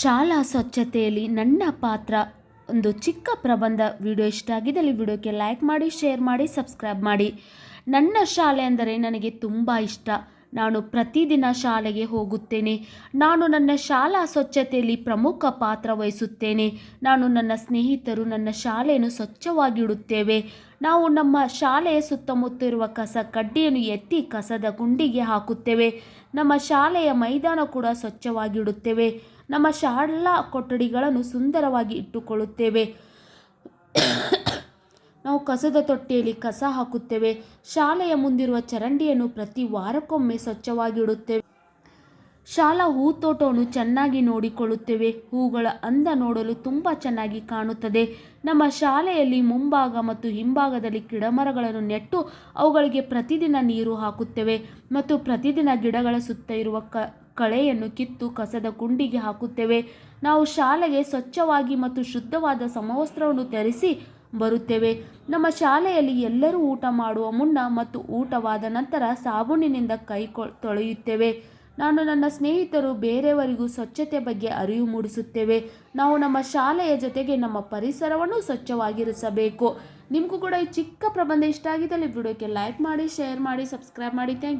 ಶಾಲಾ ಸ್ವಚ್ಛತೆಯಲ್ಲಿ ನನ್ನ ಪಾತ್ರ ಒಂದು ಚಿಕ್ಕ ಪ್ರಬಂಧ. ವಿಡಿಯೋ ಇಷ್ಟ ಆಗಿದ್ದಲ್ಲಿ ವಿಡಿಯೋಕ್ಕೆ ಲೈಕ್ ಮಾಡಿ ಶೇರ್ ಮಾಡಿ ಸಬ್ಸ್ಕ್ರೈಬ್ ಮಾಡಿ. ನನ್ನ ಶಾಲೆ ಅಂದರೆ ನನಗೆ ತುಂಬ ಇಷ್ಟ. ನಾನು ಪ್ರತಿದಿನ ಶಾಲೆಗೆ ಹೋಗುತ್ತೇನೆ. ನಾನು ನನ್ನ ಶಾಲಾ ಸ್ವಚ್ಛತೆಯಲ್ಲಿ ಪ್ರಮುಖ ಪಾತ್ರ ವಹಿಸುತ್ತೇನೆ. ನಾನು ನನ್ನ ಸ್ನೇಹಿತರು ನನ್ನ ಶಾಲೆಯನ್ನು ಸ್ವಚ್ಛವಾಗಿಡುತ್ತೇವೆ. ನಾವು ನಮ್ಮ ಶಾಲೆಯ ಸುತ್ತಮುತ್ತ ಇರುವ ಕಸ ಕಡ್ಡಿಯನ್ನು ಎತ್ತಿ ಕಸದ ಗುಂಡಿಗೆ ಹಾಕುತ್ತೇವೆ. ನಮ್ಮ ಶಾಲೆಯ ಮೈದಾನ ಕೂಡ ಸ್ವಚ್ಛವಾಗಿಡುತ್ತೇವೆ. ನಮ್ಮ ಶಾಲಾ ಕೊಠಡಿಗಳನ್ನು ಸುಂದರವಾಗಿ ಇಟ್ಟುಕೊಳ್ಳುತ್ತೇವೆ. ನಾವು ಕಸದ ತೊಟ್ಟಿಯಲ್ಲಿ ಕಸ ಹಾಕುತ್ತೇವೆ. ಶಾಲೆಯ ಮುಂದಿರುವ ಚರಂಡಿಯನ್ನು ಪ್ರತಿ ವಾರಕ್ಕೊಮ್ಮೆ ಸ್ವಚ್ಛವಾಗಿಡುತ್ತೇವೆ ಶಾಲಾ ಹೂತೋಟವನ್ನು ಚೆನ್ನಾಗಿ ನೋಡಿಕೊಳ್ಳುತ್ತೇವೆ. ಹೂಗಳ ಅಂದ ನೋಡಲು ತುಂಬ ಚೆನ್ನಾಗಿ ಕಾಣುತ್ತದೆ. ನಮ್ಮ ಶಾಲೆಯಲ್ಲಿ ಮುಂಭಾಗ ಮತ್ತು ಹಿಂಭಾಗದಲ್ಲಿ ಗಿಡಮರಗಳನ್ನು ನೆಟ್ಟು ಅವುಗಳಿಗೆ ಪ್ರತಿದಿನ ನೀರು ಹಾಕುತ್ತೇವೆ ಮತ್ತು ಪ್ರತಿದಿನ ಗಿಡಗಳ ಸುತ್ತ ಇರುವ ಕ, ಕಳೆಯನ್ನು ಕಿತ್ತು ಕಸದ ಗುಂಡಿಗೆ ಹಾಕುತ್ತೇವೆ. ನಾವು ಶಾಲೆಗೆ ಸ್ವಚ್ಛವಾಗಿ ಮತ್ತು ಶುದ್ಧವಾದ ಸಮವಸ್ತ್ರವನ್ನು ಧರಿಸಿ ಬರುತ್ತೇವೆ. ನಮ್ಮ ಶಾಲೆಯಲ್ಲಿ ಎಲ್ಲರೂ ಊಟ ಮಾಡುವ ಮುನ್ನ ಮತ್ತು ಊಟವಾದ ನಂತರ ಸಾಬೂನಿನಿಂದ ಕೈ ತೊಳೆಯುತ್ತೇವೆ. ನಾನು ನನ್ನ ಸ್ನೇಹಿತರು ಬೇರೆಯವರಿಗೂ ಸ್ವಚ್ಛತೆ ಬಗ್ಗೆ ಅರಿವು ಮೂಡಿಸುತ್ತೇವೆ. ನಾವು ನಮ್ಮ ಶಾಲೆಯ ಜೊತೆಗೆ ನಮ್ಮ ಪರಿಸರವನ್ನು ಸ್ವಚ್ಛವಾಗಿರಿಸಬೇಕು. ನಿಮಗೂ ಕೂಡ ಈ ಚಿಕ್ಕ ಪ್ರಬಂಧ ಇಷ್ಟ ಆಗಿದ್ದಲ್ಲಿ ವಿಡಿಯೋಕ್ಕೆ ಲೈಕ್ ಮಾಡಿ, ಶೇರ್ ಮಾಡಿ, ಸಬ್ಸ್ಕ್ರೈಬ್ ಮಾಡಿ. ಥ್ಯಾಂಕ್